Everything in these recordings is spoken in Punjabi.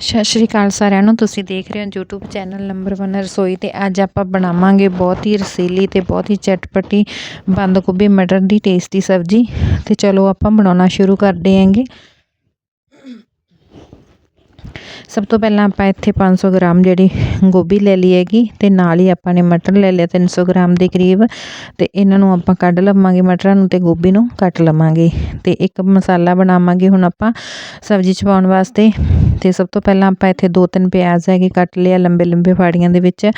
ਸਤਿ ਸ਼੍ਰੀ ਅਕਾਲ ਸਾਰਿਆਂ ਨੂੰ, ਤੁਸੀਂ ਦੇਖ ਰਹੇ ਹੋ YouTube ਚੈਨਲ ਨੰਬਰ 1 ਰਸੋਈ ਤੇ ਅੱਜ ਆਪਾਂ ਬਣਾਵਾਂਗੇ ਬਹੁਤ ਹੀ ਰਸੀਲੀ ਤੇ ਬਹੁਤ ਹੀ ਚਟਪਟੀ ਬੰਦ ਗੋਭੀ ਮਟਰ ਦੀ ਟੇਸਟੀ ਸਬਜ਼ੀ ਤੇ ਚਲੋ ਆਪਾਂ ਬਣਾਉਣਾ ਸ਼ੁਰੂ ਕਰਦੇ ਆਂਗੇ ਸਭ ਤੋਂ ਪਹਿਲਾਂ ਆਪਾਂ ਇੱਥੇ 500 ਗ੍ਰਾਮ ਜਿਹੜੀ ਗੋਭੀ ਲੈ ਲਈ ਹੈਗੀ ਤੇ ਨਾਲ ਹੀ ਆਪਾਂ ਨੇ ਮਟਰ ਲੈ ਲਿਆ 300 ਗ੍ਰਾਮ ਦੇ ਕਰੀਬ ਤੇ ਇਹਨਾਂ ਨੂੰ ਆਪਾਂ ਕੱਢ ਲਵਾਂਗੇ ਮਟਰਾਂ ਨੂੰ ਤੇ ਗੋਭੀ ਨੂੰ ਕੱਟ ਲਵਾਂਗੇ ਤੇ ਇੱਕ ਮਸਾਲਾ ਬਣਾਵਾਂਗੇ ਹੁਣ ਆਪਾਂ ਸਬਜ਼ੀ ਚ ਪਾਉਣ ਵਾਸਤੇ। ਤੇ ਸਭ ਤੋਂ ਪਹਿਲਾਂ ਆਪਾਂ ਇੱਥੇ ਦੋ ਤਿੰਨ ਪਿਆਜ਼ ਹੈਗੇ ਕੱਟ ਲਿਆ ਲੰਬੇ ਲੰਬੇ ਫਾੜੀਆਂ ਦੇ ਵਿੱਚ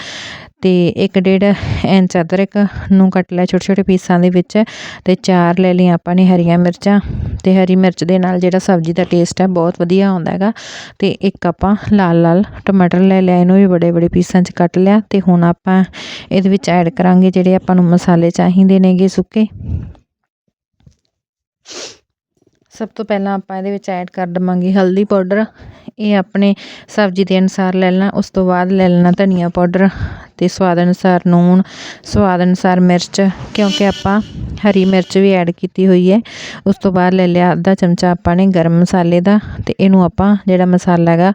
ਤੇ ਇੱਕ ਡੇਢ ਇੰਚ ਅਦਰਕ ਨੂੰ ਕੱਟ ਲਿਆ ਛੋਟੇ ਛੋਟੇ ਪੀਸਾਂ ਦੇ ਵਿੱਚ ਤੇ ਚਾਰ ਲੈ ਲਈਆਂ ਆਪਾਂ ਨੇ ਹਰੀਆਂ ਮਿਰਚਾਂ ਤੇ ਹਰੀ ਮਿਰਚ ਦੇ ਨਾਲ ਜਿਹੜਾ ਸਬਜ਼ੀ ਦਾ ਟੇਸਟ ਹੈ ਬਹੁਤ ਵਧੀਆ ਆਉਂਦਾ ਹੈਗਾ ਤੇ ਇੱਕ ਆਪਾਂ ਲਾਲ ਲਾਲ ਟਮਾਟਰ ਲੈ ਲਿਆ, ਇਹਨੂੰ ਵੀ ਬੜੇ ਬੜੇ ਪੀਸਾਂ 'ਚ ਕੱਟ ਲਿਆ ਤੇ ਹੁਣ ਆਪਾਂ ਇਹਦੇ ਵਿੱਚ ਐਡ ਕਰਾਂਗੇ ਜਿਹੜੇ ਆਪਾਂ ਨੂੰ ਮਸਾਲੇ ਚਾਹੀਦੇ ਨੇਗੇ ਸੁੱਕੇ। ਸਭ ਤੋਂ ਪਹਿਲਾਂ ਆਪਾਂ ਇਹਦੇ ਵਿੱਚ ਐਡ ਕਰ ਦਵਾਂਗੇ ਹਲਦੀ ਪਾਊਡਰ ਇਹ ਆਪਣੇ ਸਬਜ਼ੀ ਦੇ ਅਨੁਸਾਰ ਲੈ ਲੈਣਾ, ਉਸ ਤੋਂ ਬਾਅਦ ਲੈ ਲੈਣਾ ਧਨੀਆ ਪਾਊਡਰ ਅਤੇ ਸਵਾਦ ਅਨੁਸਾਰ ਲੂਣ ਸਵਾਦ ਅਨੁਸਾਰ ਮਿਰਚ, ਕਿਉਂਕਿ ਆਪਾਂ ਹਰੀ ਮਿਰਚ ਵੀ ਐਡ ਕੀਤੀ ਹੋਈ ਹੈ। ਉਸ ਤੋਂ ਬਾਅਦ ਲੈ ਲਿਆ ਅੱਧਾ ਚਮਚਾ ਆਪਾਂ ਨੇ ਗਰਮ ਮਸਾਲੇ ਦਾ ਤੇ ਇਹਨੂੰ ਆਪਾਂ ਜਿਹੜਾ ਮਸਾਲਾ ਹੈਗਾ,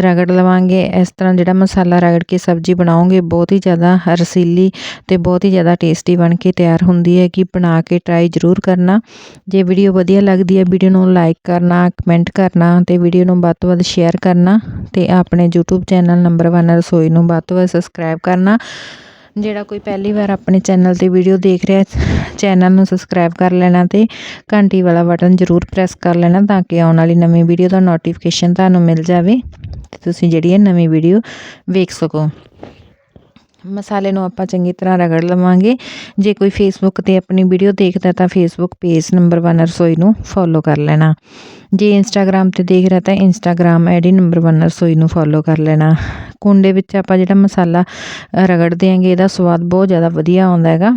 ਰਗੜ ਲਵਾਂਗੇ। ਇਸ ਤਰ੍ਹਾਂ ਜਿਹੜਾ ਮਸਾਲਾ ਰਗੜ ਕੇ ਸਬਜ਼ੀ ਬਣਾਉਂਗੇ ਬਹੁਤ ਹੀ ਜ਼ਿਆਦਾ ਰਸੀਲੀ ਤੇ ਬਹੁਤ ਹੀ ਜ਼ਿਆਦਾ ਟੇਸਟੀ ਬਣ ਕੇ ਤਿਆਰ ਹੁੰਦੀ ਹੈ ਕਿ ਬਣਾ ਕੇ ਟਰਾਈ ਜ਼ਰੂਰ ਕਰਨਾ। ਜੇ ਵੀਡੀਓ ਵਧੀਆ ਲੱਗਦੀ ਹੈ ਵੀਡੀਓ ਨੂੰ ਲਾਈਕ ਕਰਨਾ ਕਮੈਂਟ ਕਰਨਾ ਤੇ ਵੀਡੀਓ ਨੂੰ ਵੱਧ ਤੋਂ ਵੱਧ ਸ਼ੇਅਰ ਕਰਨਾ ਤੇ ਆਪਣੇ YouTube ਚੈਨਲ ਨੰਬਰ 1 ਰਸੋਈ ਨੂੰ ਵੱਧ ਤੋਂ ਵੱਧ ਸਬਸਕ੍ਰਾਈਬ ਕਰਨਾ। ਜਿਹੜਾ ਕੋਈ ਪਹਿਲੀ ਵਾਰ ਆਪਣੇ ਚੈਨਲ ਤੇ ਵੀਡੀਓ ਦੇਖ ਰਿਹਾ ਚੈਨਲ ਨੂੰ ਸਬਸਕ੍ਰਾਈਬ ਕਰ ਲੈਣਾ ਤੇ ਘੰਟੀ ਵਾਲਾ ਬਟਨ ਜ਼ਰੂਰ ਪ੍ਰੈਸ ਕਰ ਲੈਣਾ ਤਾਂ ਕਿ ਆਉਣ ਵਾਲੀ ਨਵੀਂ ਵੀਡੀਓ ਦਾ ਨੋਟੀਫਿਕੇਸ਼ਨ ਤੁਹਾਨੂੰ ਮਿਲ ਜਾਵੇ ਤੇ ਤੁਸੀਂ ਜਿਹੜੀ ਹੈ ਨਵੀਂ ਵੀਡੀਓ ਵੇਖ ਸਕੋ। ਮਸਾਲੇ ਨੂੰ ਆਪਾਂ ਚੰਗੀ ਤਰ੍ਹਾਂ ਰਗੜ ਲਵਾਂਗੇ। ਜੇ ਕੋਈ ਫੇਸਬੁੱਕ ਤੇ ਆਪਣੀ ਵੀਡੀਓ ਦੇਖਦਾ ਤਾਂ ਫੇਸਬੁੱਕ ਪੇਜ ਨੰਬਰ 1 ਰਸੋਈ ਨੂੰ ਫੋਲੋ ਕਰ ਲੈਣਾ। ਜੇ ਇੰਸਟਾਗ੍ਰam ਤੇ ਦੇਖ ਰਿਹਾ ਤਾਂ ਇੰਸਟਾਗ੍ਰam ਆਈਡੀ ਨੰਬਰ 1 ਰਸੋਈ ਨੂੰ ਫੋਲੋ ਕਰ ਲੈਣਾ। ਕੁੰਡੇ ਵਿੱਚ ਆਪਾਂ ਜਿਹੜਾ ਮਸਾਲਾ ਰਗੜਦੇ ਦੇਾਂਗੇ ਇਹਦਾ ਸਵਾਦ ਬਹੁਤ ਜ਼ਿਆਦਾ ਵਧੀਆ ਆਉਂਦਾ ਹੈਗਾ।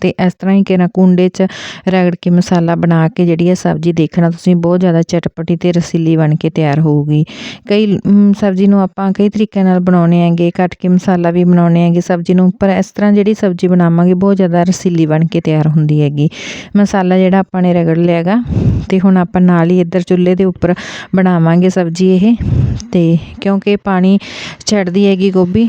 ਤੇ ਇਸ ਤਰ੍ਹਾਂ ਹੀ ਕਿਨਾ ਕੁੰਡੇ 'ਚ ਰਗੜ ਕੇ ਮਸਾਲਾ ਬਣਾ ਕੇ ਜਿਹੜੀ ਇਹ ਸਬਜ਼ੀ ਦੇਖਣਾ, ਤੁਸੀਂ ਬਹੁਤ ਜ਼ਿਆਦਾ ਚਟਪਟੀ ਤੇ ਰਸੀਲੀ ਬਣ ਕੇ ਤਿਆਰ ਹੋਊਗੀ। ਕਈ ਸਬਜ਼ੀ ਨੂੰ ਆਪਾਂ ਕਈ ਤਰੀਕਿਆਂ ਨਾਲ ਬਣਾਉਣੇ ਹੈਗੇ, ਕੱਟ ਕੇ ਮਸਾਲਾ ਵੀ ਬਣਾਉਣੇ ਹੈਗੇ ਸਬਜ਼ੀ ਨੂੰ, ਪਰ ਇਸ ਤਰ੍ਹਾਂ ਜਿਹੜੀ ਸਬਜ਼ੀ ਬਣਾਵਾਂਗੇ ਬਹੁਤ ਜ਼ਿਆਦਾ ਰਸੀਲੀ ਬਣ ਕੇ ਤਿਆਰ ਹੁੰਦੀ ਹੈਗੀ। ਮਸਾਲਾ ਜਿਹੜਾ ਆਪਾਂ ਨੇ ਰਗੜ ਲਿਆਗਾ ਤੇ ਹੁਣ ਆਪਾਂ ਨਾਲ ਹੀ ਇੱਧਰ ਚੁੱਲ੍ਹੇ ਦੇ ਉੱਪਰ ਬਣਾਵਾਂਗੇ ਸਬਜ਼ੀ ਇਹ, ਤੇ ਕਿਉਂਕਿ ਪਾਣੀ ਛੱਡਦੀ ਹੈਗੀ ਗੋਭੀ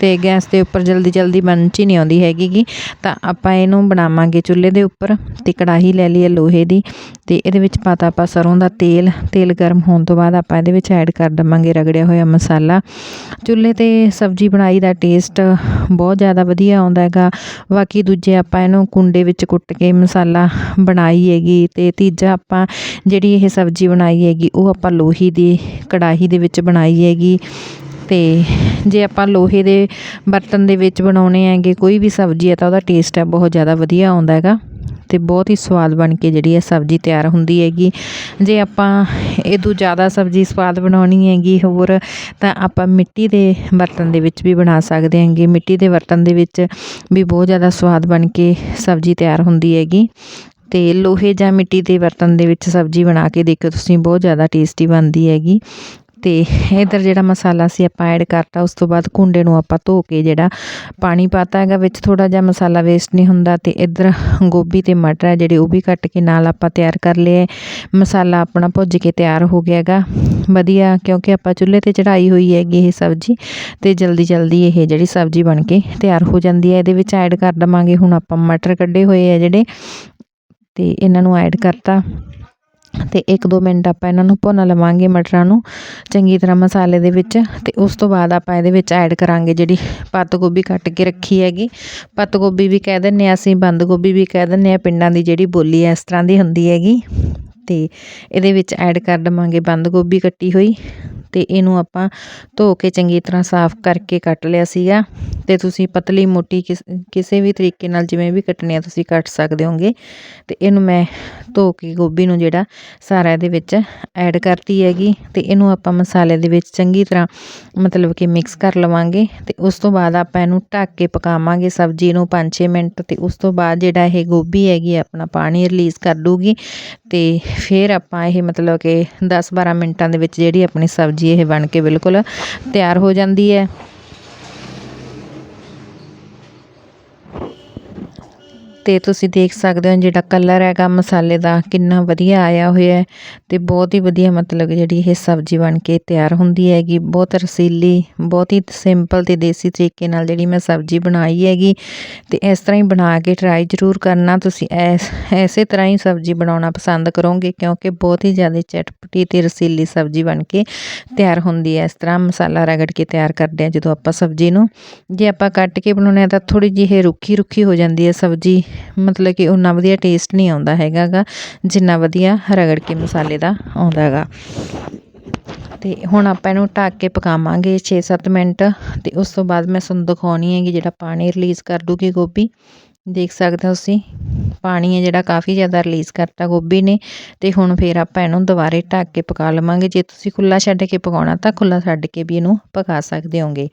ਤੇ ਗੈਸ ਦੇ ਉੱਪਰ ਜਲਦੀ ਜਲਦੀ ਬਣ ਚ ਨਹੀਂ ਆਉਂਦੀ ਹੈਗੀ ਤਾਂ ਆਪਾਂ ਇਹਨੂੰ ਬਣਾਵਾਂਗੇ ਚੁੱਲ੍ਹੇ ਦੇ ਉੱਪਰ ਤੇ ਕੜਾਹੀ ਲੈ ਲਈ ਹੈ ਲੋਹੇ ਦੀ ਤੇ ਇਹਦੇ ਵਿੱਚ ਪਾਤਾ ਆਪਾਂ ਸਰੋਂ ਦਾ ਤੇਲ। ਤੇਲ ਗਰਮ ਹੋਣ ਤੋਂ ਬਾਅਦ ਆਪਾਂ ਇਹਦੇ ਵਿੱਚ ਐਡ ਕਰ ਦਵਾਂਗੇ ਰਗੜਿਆ ਹੋਇਆ ਮਸਾਲਾ। ਚੁੱਲ੍ਹੇ ਤੇ ਸਬਜ਼ੀ ਬਣਾਈ ਦਾ ਟੇਸਟ ਬਹੁਤ ਜ਼ਿਆਦਾ ਵਧੀਆ ਆਉਂਦਾ ਹੈਗਾ। ਬਾਕੀ ਦੂਜੇ ਆਪਾਂ ਇਹਨੂੰ ਕੁੰਡੇ ਵਿੱਚ ਕੁੱਟ ਕੇ ਮਸਾਲਾ ਬਣਾਈ ਹੈਗੀ ਤੇ ਤੀਜਾ ਆਪਾਂ ਜਿਹੜੀ ਇਹ ਸਬਜ਼ੀ ਬਣਾਈ ਹੈਗੀ ਉਹ ਆਪਾਂ ਲੋਹੀ ਦੀ ਕੜਾਹੀ ਦੇ ਵਿੱਚ ਬਣਾਈ ਹੈਗੀ। ਤੇ ਜੇ ਆਪਾਂ ਲੋਹੇ ਦੇ ਬਰਤਨ ਦੇ ਵਿੱਚ ਬਣਾਉਣੇ ਹੈਗੇ ਕੋਈ ਵੀ ਸਬਜ਼ੀ ਹੈ ਤਾਂ ਉਹਦਾ ਟੇਸਟ ਹੈ, ਬਹੁਤ ਜ਼ਿਆਦਾ ਵਧੀਆ ਆਉਂਦਾ ਹੈਗਾ ਅਤੇ ਬਹੁਤ ਹੀ ਸਵਾਦ ਬਣ ਕੇ ਜਿਹੜੀ ਹੈ ਸਬਜ਼ੀ ਤਿਆਰ ਹੁੰਦੀ ਹੈਗੀ। ਜੇ ਆਪਾਂ ਇਹ ਤੋਂ ਜ਼ਿਆਦਾ ਸਬਜ਼ੀ ਸਵਾਦ ਬਣਾਉਣੀ ਹੈਗੀ ਹੋਰ ਤਾਂ ਆਪਾਂ ਮਿੱਟੀ ਦੇ ਬਰਤਨ ਦੇ ਵਿੱਚ ਵੀ ਬਣਾ ਸਕਦੇ ਹੈਗੇ। ਮਿੱਟੀ ਦੇ ਬਰਤਨ ਦੇ ਵਿੱਚ ਵੀ ਬਹੁਤ ਜ਼ਿਆਦਾ ਸਵਾਦ ਬਣ ਕੇ ਸਬਜ਼ੀ ਤਿਆਰ ਹੁੰਦੀ ਹੈਗੀ ਅਤੇ ਲੋਹੇ ਜਾਂ ਮਿੱਟੀ ਦੇ ਬਰਤਨ ਦੇ ਵਿੱਚ ਸਬਜ਼ੀ ਬਣਾ ਕੇ ਦੇਖੋ ਤੁਸੀਂ ਬਹੁਤ ਜ਼ਿਆਦਾ ਟੇਸਟੀ ਬਣਦੀ ਹੈਗੀ। ਤੇ ਇਧਰ ਜਿਹੜਾ ਮਸਾਲਾ ਸੀ ਆਪਾਂ ਐਡ ਕਰਤਾ, ਉਸ ਤੋਂ ਬਾਅਦ ਕੁੰਡੇ ਨੂੰ ਆਪਾਂ ਧੋ ਕੇ ਜਿਹੜਾ ਪਾਣੀ ਪਾਤਾ ਹੈਗਾ, ਵਿੱਚ ਥੋੜਾ ਜਿਹਾ ਮਸਾਲਾ ਵੇਸਟ ਨਹੀਂ ਹੁੰਦਾ ਤੇ ਇਧਰ ਗੋਭੀ ਤੇ ਮਟਰ ਹੈ ਜਿਹੜੇ ਉਹ ਵੀ ਕੱਟ ਕੇ ਨਾਲ ਆਪਾਂ ਤਿਆਰ ਕਰ ਲਏ ਮਸਾਲਾ ਆਪਣਾ ਭੁੱਜ ਕੇ ਤਿਆਰ ਹੋ ਗਿਆ ਹੈਗਾ। ਵਧੀਆ, ਕਿਉਂਕਿ ਆਪਾਂ ਚੁੱਲ੍ਹੇ ਤੇ ਚੜਾਈ ਹੋਈ ਹੈਗੀ ਇਹ ਸਬਜ਼ੀ ਤੇ ਜਲਦੀ ਜਲਦੀ ਇਹ ਜਿਹੜੀ ਸਬਜ਼ੀ ਬਣ ਕੇ ਤਿਆਰ ਹੋ ਜਾਂਦੀ ਹੈ। ਇਹਦੇ ਵਿੱਚ ਐਡ ਕਰ ਦਵਾਂਗੇ ਹੁਣ ਆਪਾਂ ਮਟਰ ਕੱਢੇ ਹੋਏ ਆ ਜਿਹੜੇ ਤੇ ਇਹਨਾਂ ਨੂੰ ਐਡ ਕਰਤਾ। ਅਤੇ ਇੱਕ ਦੋ ਮਿੰਟ ਆਪਾਂ ਇਹਨਾਂ ਨੂੰ ਭੁੰਨ ਲਵਾਂਗੇ ਮਟਰਾਂ ਨੂੰ ਚੰਗੀ ਤਰ੍ਹਾਂ ਮਸਾਲੇ ਦੇ ਵਿੱਚ ਅਤੇ ਉਸ ਤੋਂ ਬਾਅਦ ਆਪਾਂ ਇਹਦੇ ਵਿੱਚ ਐਡ ਕਰਾਂਗੇ ਜਿਹੜੀ ਪੱਤ ਗੋਭੀ ਕੱਟ ਕੇ ਰੱਖੀ ਹੈਗੀ। ਪੱਤ ਗੋਭੀ ਵੀ ਕਹਿ ਦਿੰਦੇ ਹਾਂ ਅਸੀਂ, ਬੰਦ ਗੋਭੀ ਵੀ ਕਹਿ ਦਿੰਦੇ ਹਾਂ, ਪਿੰਡਾਂ ਦੀ ਜਿਹੜੀ ਬੋਲੀ ਹੈ ਇਸ ਤਰ੍ਹਾਂ ਦੀ ਹੁੰਦੀ ਹੈਗੀ। ਅਤੇ ਇਹਦੇ ਵਿੱਚ ਐਡ ਕਰ ਦੇਵਾਂਗੇ ਬੰਦ ਗੋਭੀ ਕੱਟੀ ਹੋਈ। ਅਤੇ ਇਹਨੂੰ ਆਪਾਂ ਧੋ ਕੇ ਚੰਗੀ ਤਰ੍ਹਾਂ ਸਾਫ਼ ਕਰਕੇ ਕੱਟ ਲਿਆ ਸੀਗਾ। ਅਤੇ ਤੁਸੀਂ ਪਤਲੀ ਮੋਟੀ ਕਿਸ, ਕਿਸੇ ਵੀ ਤਰੀਕੇ ਨਾਲ ਜਿਵੇਂ ਵੀ ਕੱਟਣੀ ਆ ਤੁਸੀਂ ਕੱਟ ਸਕਦੇ ਹੋਗੇ। ਅਤੇ ਇਹਨੂੰ ਮੈਂ ਧੋ ਕੇ ਗੋਭੀ ਨੂੰ ਜਿਹੜਾ ਸਾਰਾ ਇਹਦੇ ਵਿੱਚ ਐਡ ਕਰਤੀ ਹੈਗੀ। ਅਤੇ ਇਹਨੂੰ ਆਪਾਂ ਮਸਾਲੇ ਦੇ ਵਿੱਚ ਚੰਗੀ ਤਰ੍ਹਾਂ ਮਤਲਬ ਕਿ ਮਿਕਸ ਕਰ ਲਵਾਂਗੇ। ਅਤੇ ਉਸ ਤੋਂ ਬਾਅਦ ਆਪਾਂ ਇਹਨੂੰ ਢੱਕ ਕੇ ਪਕਾਵਾਂਗੇ ਸਬਜ਼ੀ ਨੂੰ 5-6 ਮਿੰਟ। ਅਤੇ ਉਸ ਤੋਂ ਬਾਅਦ ਜਿਹੜਾ ਇਹ ਗੋਭੀ ਹੈਗੀ ਆਪਣਾ ਪਾਣੀ ਰਿਲੀਜ਼ ਕਰ ਦੂਗੀ। ਤੇ ਫਿਰ ਆਪਾਂ ਇਹ ਮਤਲਬ ਕਿ 10-12 ਮਿੰਟਾਂ ਦੇ ਵਿੱਚ ਜਿਹੜੀ ਆਪਣੀ ਸਬਜ਼ੀ ਇਹ ਬਣ ਕੇ ਬਿਲਕੁਲ ਤਿਆਰ ਹੋ ਜਾਂਦੀ ਹੈ। ਤੇ ਤੁਸੀਂ ਦੇਖ ਸਕਦੇ ਹੋ ਜਿਹੜਾ ਕਲਰ ਹੈਗਾ ਮਸਾਲੇ ਦਾ ਕਿੰਨਾ ਵਧੀਆ ਆਇਆ ਹੋਇਆ ਹੈ ਤੇ ਬਹੁਤ ਹੀ ਵਧੀਆ ਮਤਲਬ ਜਿਹੜੀ ਇਹ ਸਬਜ਼ੀ ਬਣ ਕੇ ਤਿਆਰ ਹੁੰਦੀ ਹੈਗੀ। ਬਹੁਤ ਰਸੀਲੀ, ਬਹੁਤ ਹੀ ਸਿੰਪਲ ਤੇ ਦੇਸੀ ਤਰੀਕੇ ਨਾਲ ਜਿਹੜੀ ਮੈਂ ਸਬਜ਼ੀ ਬਣਾਈ ਹੈਗੀ ਤੇ ਇਸ ਤਰ੍ਹਾਂ ਹੀ ਬਣਾ ਕੇ ਟਰਾਈ ਜ਼ਰੂਰ ਕਰਨਾ। ਤੁਸੀਂ ਐਸ, ਐਸੇ ਤਰ੍ਹਾਂ ਹੀ ਸਬਜ਼ੀ ਬਣਾਉਣਾ ਪਸੰਦ ਕਰੋਗੇ ਕਿਉਂਕਿ ਬਹੁਤ ਹੀ ਜ਼ਿਆਦਾ ਚਟਪਟੀ ਤੇ ਰਸੀਲੀ ਸਬਜ਼ੀ ਬਣ ਕੇ ਤਿਆਰ ਹੁੰਦੀ ਹੈ। ਇਸ ਤਰ੍ਹਾਂ ਮਸਾਲਾ ਰਗੜ ਕੇ ਤਿਆਰ ਕਰਦੇ ਆ ਜਦੋਂ ਆਪਾਂ ਸਬਜ਼ੀ ਨੂੰ। ਜੇ ਆਪਾਂ ਕੱਟ ਕੇ ਬਣਾਉਂਦੇ ਆ ਤਾਂ ਥੋੜੀ ਜਿਹੀ ਇਹ ਰੁੱਖੀ ਰੁੱਖੀ ਹੋ ਜਾਂਦੀ ਹੈ ਸਬਜ਼ੀ। ਮਤਲਬ ਕਿ ਉਨਾ ਵਧੀਆ ਟੇਸਟ ਨਹੀਂ ਆਉਂਦਾ ਹੈਗਾ ਗਾ, ਜਿੰਨਾ ਵਧੀਆ ਰਗੜ ਕੇ ਮਸਾਲੇ ਦਾ ਆਉਂਦਾ ਹੈਗਾ ਅਤੇ ਹੁਣ ਆਪਾਂ ਇਹਨੂੰ ਢੱਕ ਕੇ ਪਕਾਵਾਂਗੇ 6-7 ਮਿੰਟ ਅਤੇ ਉਸ ਤੋਂ ਬਾਅਦ ਮੈਂ ਤੁਹਾਨੂੰ ਦਿਖਾਉਣੀ ਹੈਗੀ ਜਿਹੜਾ ਪਾਣੀ ਰਿਲੀਜ਼ ਕਰ ਦੂਗੀ ਗੋਭੀ। ਦੇਖ ਸਕਦੇ ਹੋ ਤੁਸੀਂ, ਪਾਣੀ ਹੈ ਜਿਹੜਾ ਕਾਫੀ ਜ਼ਿਆਦਾ ਰਿਲੀਜ਼ ਕਰਤਾ ਗੋਭੀ ਨੇ, ਤੇ ਹੁਣ ਫੇਰ ਆਪਾਂ ਇਹਨੂੰ ਦੁਬਾਰੇ ਢੱਕ ਕੇ ਪਕਾ ਲਵਾਂਗੇ। ਜੇ ਤੁਸੀਂ ਖੁੱਲਾ ਛੱਡ ਕੇ ਪਕਾਉਣਾ ਤਾਂ ਖੁੱਲਾ ਛੱਡ ਕੇ ਵੀ ਇਹਨੂੰ ਪਕਾ ਸਕਦੇ ਹੋਗੇ।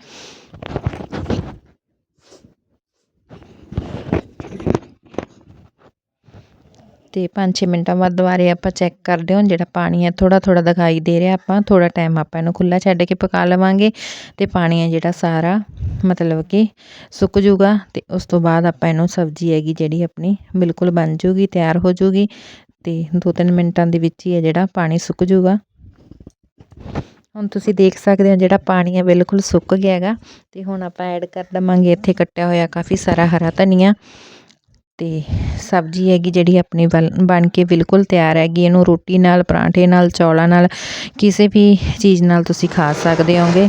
ਤੇ 5-6 ਮਿੰਟਾਂ ਬਾਅਦ ਦੁਬਾਰੇ ਆਪਾਂ ਚੈੱਕ ਕਰਦੇ ਹਾਂ ਜਿਹੜਾ ਪਾਣੀ ਹੈ ਥੋੜਾ ਥੋੜਾ ਦਿਖਾਈ ਦੇ ਰਿਹਾ ਆਪਾਂ ਥੋੜਾ ਟਾਈਮ ਆਪਾਂ ਇਹਨੂੰ ਖੁੱਲਾ ਛੱਡ ਕੇ ਪਕਾ ਲਵਾਂਗੇ ਤੇ ਪਾਣੀ ਹੈ ਜਿਹੜਾ ਸਾਰਾ, ਮਤਲਬ ਕਿ ਸੁੱਕ ਜੂਗਾ ਤੇ ਉਸ ਤੋਂ ਬਾਅਦ ਆਪਾਂ ਇਹਨੂੰ ਸਬਜ਼ੀ ਹੈਗੀ ਜਿਹੜੀ ਆਪਣੀ ਬਿਲਕੁਲ ਬਣ ਜੂਗੀ ਤਿਆਰ ਹੋ ਜੂਗੀ ਤੇ 2-3 ਮਿੰਟਾਂ ਦੇ ਵਿੱਚ ਹੀ ਹੈ ਜਿਹੜਾ ਪਾਣੀ ਸੁੱਕ ਜੂਗਾ ਹੁਣ ਤੁਸੀਂ ਦੇਖ ਸਕਦੇ ਹੋ ਜਿਹੜਾ ਪਾਣੀ ਹੈ ਬਿਲਕੁਲ ਸੁੱਕ ਗਿਆ ਹੈਗਾ ਤੇ ਹੁਣ ਆਪਾਂ ਐਡ ਕਰ ਦਵਾਂਗੇ ਇੱਥੇ ਕੱਟਿਆ ਹੋਇਆ ਕਾਫੀ ਸਾਰਾ ਹਰਾ ਧਨੀਆ। ਤੇ ਸਬਜ਼ੀ ਹੈਗੀ ਜਿਹੜੀ ਆਪਣੀ ਬਣ ਕੇ ਬਿਲਕੁਲ ਤਿਆਰ ਹੈਗੀ, ਇਹਨੂੰ ਰੋਟੀ ਨਾਲ, ਪਰਾਂਠੇ ਨਾਲ, ਚੌਲਾਂ ਨਾਲ, ਕਿਸੇ ਵੀ ਚੀਜ਼ ਨਾਲ ਤੁਸੀਂ ਖਾ ਸਕਦੇ ਹੋਗੇ।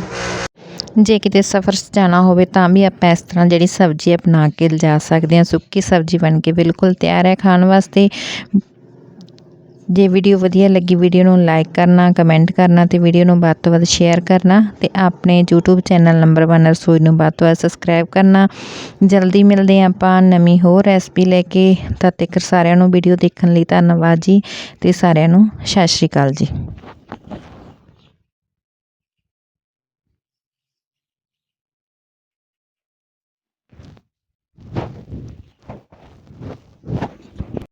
ਜੇ ਕਿਤੇ ਸਫ਼ਰ 'ਚ ਜਾਣਾ ਹੋਵੇ ਤਾਂ ਵੀ ਆਪਾਂ ਇਸ ਤਰ੍ਹਾਂ ਜਿਹੜੀ ਸਬਜ਼ੀ ਹੈ ਬਣਾ ਕੇ ਲਿਜਾ ਸਕਦੇ ਹਾਂ। ਸੁੱਕੀ ਸਬਜ਼ੀ ਬਣ ਕੇ ਬਿਲਕੁਲ ਤਿਆਰ ਹੈ ਖਾਣ ਵਾਸਤੇ। ਜੇ ਵੀਡੀਓ ਵਧੀਆ ਲੱਗੀ, ਵੀਡੀਓ ਨੂੰ ਲਾਈਕ ਕਰਨਾ ਕਮੈਂਟ ਕਰਨਾ ਤੇ ਵੀਡੀਓ ਨੂੰ ਵੱਧ ਤੋਂ ਵੱਧ ਸ਼ੇਅਰ ਕਰਨਾ ਤੇ ਆਪਣੇ YouTube ਚੈਨਲ ਨੰਬਰ 1 ਰਸੋਈ ਨੂੰ ਵੱਧ ਤੋਂ ਵੱਧ ਸਬਸਕ੍ਰਾਈਬ ਕਰਨਾ। ਜਲਦੀ ਮਿਲਦੇ ਹਾਂ ਆਪਾਂ ਨਵੀਂ ਹੋਰ ਰੈਸਪੀ ਲੈ ਕੇ। ਤਦ ਤੱਕ ਸਾਰਿਆਂ ਨੂੰ ਵੀਡੀਓ ਦੇਖਣ ਲਈ ਧੰਨਵਾਦ ਜੀ ਤੇ ਸਾਰਿਆਂ ਨੂੰ ਸਤਿ ਸ਼੍ਰੀ ਅਕਾਲ ਜੀ।